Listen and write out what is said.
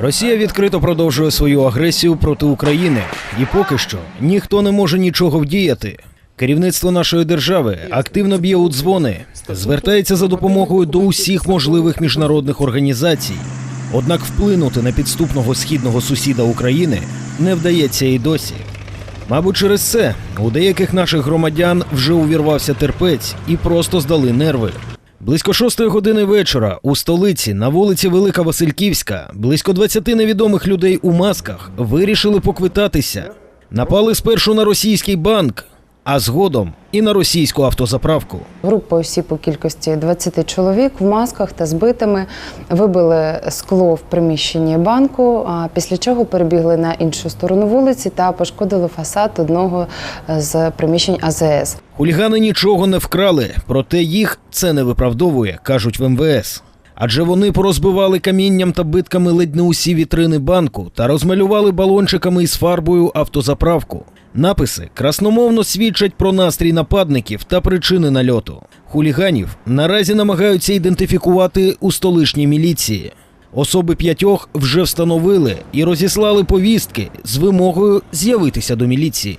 Росія відкрито продовжує свою агресію проти України, і поки що ніхто не може нічого вдіяти. Керівництво нашої держави активно б'є у дзвони, звертається за допомогою до усіх можливих міжнародних організацій. Однак вплинути на підступного східного сусіда України не вдається і досі. Мабуть, через це у деяких наших громадян вже увірвався терпець і просто здали нерви. Близько шостої години вечора у столиці на вулиці Велика Васильківська близько 20 невідомих людей у масках вирішили поквитатися. Напали спершу на російський банк, а згодом і на російську автозаправку. Група осіб у кількості 20 чоловік в масках та збитими вибили скло в приміщенні банку, а після чого перебігли на іншу сторону вулиці та пошкодили фасад одного з приміщень АЗС. Хулігани нічого не вкрали, проте їх це не виправдовує, кажуть в МВС. Адже вони порозбивали камінням та битками ледь не усі вітрини банку та розмалювали балончиками із фарбою автозаправку. Написи красномовно свідчать про настрій нападників та причини нальоту. Хуліганів наразі намагаються ідентифікувати у столичній міліції. Особи п'ятьох вже встановили і розіслали повістки з вимогою з'явитися до міліції.